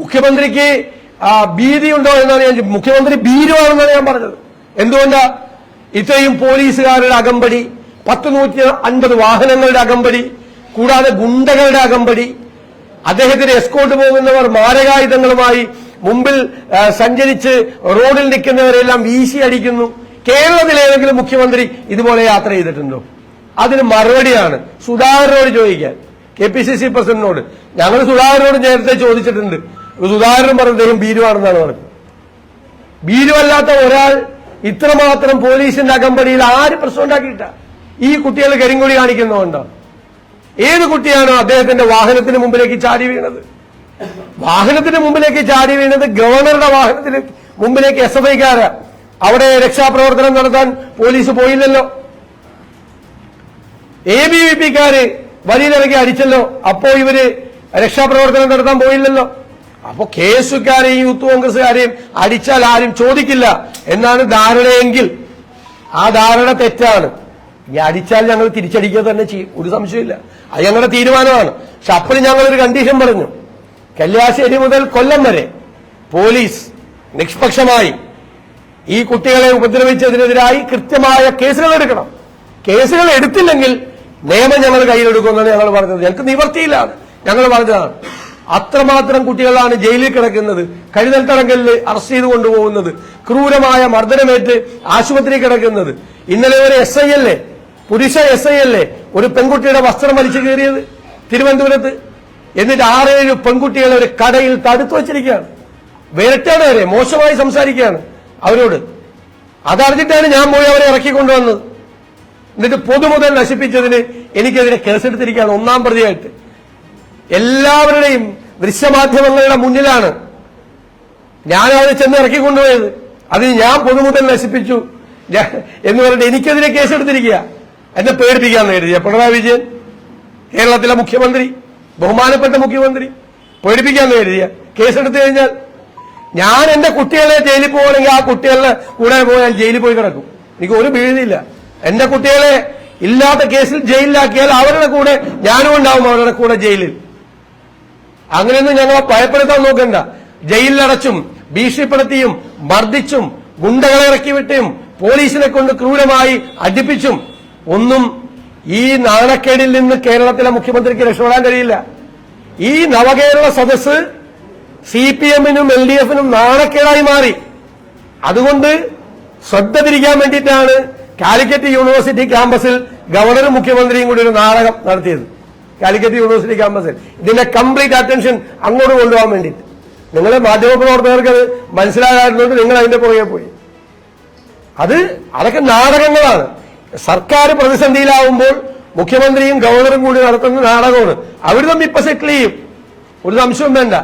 മുഖ്യമന്ത്രിക്ക് ഭീതിയുണ്ടോ എന്നാണ് ഞാൻ മുഖ്യമന്ത്രി ഭീരുവാണെന്നാണ് ഞാൻ പറഞ്ഞത്. എന്തുകൊണ്ടാ? ഇത്രയും പോലീസുകാരുടെ അകമ്പടി പത്ത് നൂറ്റി അൻപത് വാഹനങ്ങളുടെ അകമ്പടി കൂടാതെ ഗുണ്ടകളുടെ അകമ്പടി അദ്ദേഹത്തിന് എസ്കോട്ട് പോകുന്നവർ മാരകായുധങ്ങളുമായി മുമ്പിൽ സഞ്ചരിച്ച് റോഡിൽ നിൽക്കുന്നവരെല്ലാം വീശി അടിക്കുന്നു. കേരളത്തിൽ ഏതെങ്കിലും മുഖ്യമന്ത്രി ഇതുപോലെ യാത്ര ചെയ്തിട്ടുണ്ടോ? അതിന് മറുപടിയാണ് സുധാകരനോട് ചോദിക്കാൻ. കെ പി സി സി പ്രസിഡന്റിനോട്. ഞങ്ങൾ സുധാകരനോട് നേരത്തെ ചോദിച്ചിട്ടുണ്ട്. സുധാകരൻ പറഞ്ഞ അദ്ദേഹം ഭീരുവാണെന്നാണ് പറഞ്ഞത്. ഭീരുവല്ലാത്ത ഒരാൾ ഇത്രമാത്രം പോലീസിന്റെ അകമ്പടിയിൽ ആര് പ്രശ്നം ഉണ്ടാക്കിയിട്ട? ഈ കുട്ടികൾ കരിങ്കൊടി കാണിക്കുന്നതുകൊണ്ടോ? ഏത് കുട്ടിയാണോ അദ്ദേഹത്തിന്റെ വാഹനത്തിന് മുമ്പിലേക്ക് ചാടി വീണത്? വാഹനത്തിന് മുമ്പിലേക്ക് ചാടി വീണത് ഗവർണറുടെ വാഹനത്തിന് മുമ്പിലേക്ക് എസ് എഫ് ഐക്കാര. അവിടെ രക്ഷാപ്രവർത്തനം നടത്താൻ പോലീസ് പോയില്ലല്ലോ. എ ബി വി പിക്കാര് വഴിയിലിറങ്ങി അടിച്ചല്ലോ. അപ്പോ ഇവർ രക്ഷാപ്രവർത്തനം നടത്താൻ പോയില്ലല്ലോ. അപ്പോ കേസുകാരെയും യൂത്ത് കോൺഗ്രസുകാരെയും അടിച്ചാൽ ആരും ചോദിക്കില്ല. എന്നാണ് ധാരണയെങ്കിൽ. ആ ധാരണ തെറ്റാണ്. ഇനി അടിച്ചാൽ ഞങ്ങൾ തിരിച്ചടിക്കുക തന്നെ ചെയ്യും. ഒരു സംശയമില്ല അത് ഞങ്ങളുടെ തീരുമാനമാണ്. പക്ഷെ അപ്പോഴും ഞങ്ങളൊരു കണ്ടീഷൻ പറഞ്ഞു. കല്യാശ്ശേരി മുതൽ കൊല്ലം വരെ പോലീസ് നിഷ്പക്ഷമായി ഈ കുട്ടികളെ ഉപദ്രവിച്ചതിനെതിരായി കൃത്യമായ കേസുകൾ എടുക്കണം. കേസുകൾ എടുത്തില്ലെങ്കിൽ നിയമം ഞങ്ങൾ കയ്യിലെടുക്കുമെന്നാണ് ഞങ്ങൾ പറഞ്ഞത്. ഞങ്ങൾക്ക് നിവർത്തിയില്ല ഞങ്ങൾ പറഞ്ഞതാണ്. അത്രമാത്രം കുട്ടികളാണ് ജയിലിൽ കിടക്കുന്നത്. കഴുതൽ തടങ്കലിൽ അറസ്റ്റ് ചെയ്ത് കൊണ്ടുപോകുന്നത്. ക്രൂരമായ മർദ്ദനമേറ്റ് ആശുപത്രി കിടക്കുന്നത്. ഇന്നലെ ഒരു എസ് ഐ അല്ലേ പുരുഷ എസ് ഐ അല്ലേ ഒരു പെൺകുട്ടിയുടെ വസ്ത്രം വലിച്ചു കയറിയത് തിരുവനന്തപുരത്ത്. എന്നിട്ട് ആറേഴ് പെൺകുട്ടികളെ ഒരു കടയിൽ തടുത്തു വച്ചിരിക്കുകയാണ്. വിരട്ടാണ് അവരെ മോശമായി സംസാരിക്കുകയാണ് അവരോട്. അതറിഞ്ഞിട്ടാണ് ഞാൻ പോയി അവരെ ഇറക്കി ഇറക്കിക്കൊണ്ടുവന്നത്. എന്നിട്ട് പൊതുമുതൽ നശിപ്പിച്ചതിന് എനിക്കെതിരെ കേസെടുത്തിരിക്കുകയാണ് ഒന്നാം പ്രതിയായിട്ട്. എല്ലാവരുടെയും ദൃശ്യമാധ്യമങ്ങളുടെ മുന്നിലാണ് ഞാനത് ചെന്ന് ഇറക്കിക്കൊണ്ടുപോയത്. അത് ഞാൻ പൊതുമുതൽ നശിപ്പിച്ചു. എന്ന് പറഞ്ഞിട്ട് എനിക്കെതിരെ കേസെടുത്തിരിക്കുക. എന്നെ പേടിപ്പിക്കാൻ കരുതിയ പിണറായി വിജയൻ കേരളത്തിലെ മുഖ്യമന്ത്രി ബഹുമാനപ്പെട്ട മുഖ്യമന്ത്രി പേടിപ്പിക്കാന്ന് കരുതിയ. കേസെടുത്തു കഴിഞ്ഞാൽ ഞാൻ എന്റെ കുട്ടികളെ ജയിലിൽ പോകണമെങ്കിൽ ആ കുട്ടികളുടെ കൂടെ പോയാൽ ജയിലിൽ പോയി കിടക്കും. എനിക്ക് ഒരു വീഴ്ചയില്ല എന്റെ കുട്ടികളെ ഇല്ലാത്ത കേസിൽ ജയിലിലാക്കിയാൽ അവരുടെ കൂടെ ഞാനും ഉണ്ടാവും അവരുടെ കൂടെ ജയിലിൽ. അങ്ങനെയൊന്നും ഞങ്ങളെ ഭയപ്പെടുത്താൻ നോക്കണ്ട. ജയിലിലടച്ചും ഭീഷണിപ്പെടുത്തിയും മർദ്ദിച്ചും ഗുണ്ടകളെ ഇറക്കി വിട്ടും പോലീസിനെ കൊണ്ട് ക്രൂരമായി അടിപ്പിച്ചും ഒന്നും ഈ നാണക്കേടിൽ നിന്ന് കേരളത്തിലെ മുഖ്യമന്ത്രിക്ക് രക്ഷപ്പെടാൻ കഴിയില്ല. ഈ നവകേരള സദസ് സി പി എമ്മിനും എൽ ഡി എഫിനും നാണക്കേടായി മാറി. അതുകൊണ്ട് ശ്രദ്ധ തിരിക്കാൻ വേണ്ടിയിട്ടാണ് കാലിക്കറ്റ് യൂണിവേഴ്സിറ്റി ക്യാമ്പസിൽ ഗവർണറും മുഖ്യമന്ത്രിയും കൂടി ഒരു നാടകം നടത്തിയത്. കാലിക്കറ്റ് യൂണിവേഴ്സിറ്റി ക്യാമ്പസിൽ ഇതിന്റെ കംപ്ലീറ്റ് അറ്റൻഷൻ അങ്ങോട്ട് കൊണ്ടുപോകാൻ വേണ്ടിയിട്ട്. നിങ്ങളെ മാധ്യമപ്രവർത്തകർക്ക് അത് മനസ്സിലാകാറുണ്ട് നിങ്ങൾ അതിന്റെ പുറകെ പോയി. അത് അതൊക്കെ നാടകങ്ങളാണ്. സർക്കാർ പ്രതിസന്ധിയിലാവുമ്പോൾ മുഖ്യമന്ത്രിയും ഗവർണറും കൂടി നടത്തുന്ന നാടകമാണ്. അവർ തമ്മിൽ ഇപ്പൊ സെറ്റിൽ ചെയ്യും. ഒരു സംശയവും വേണ്ട.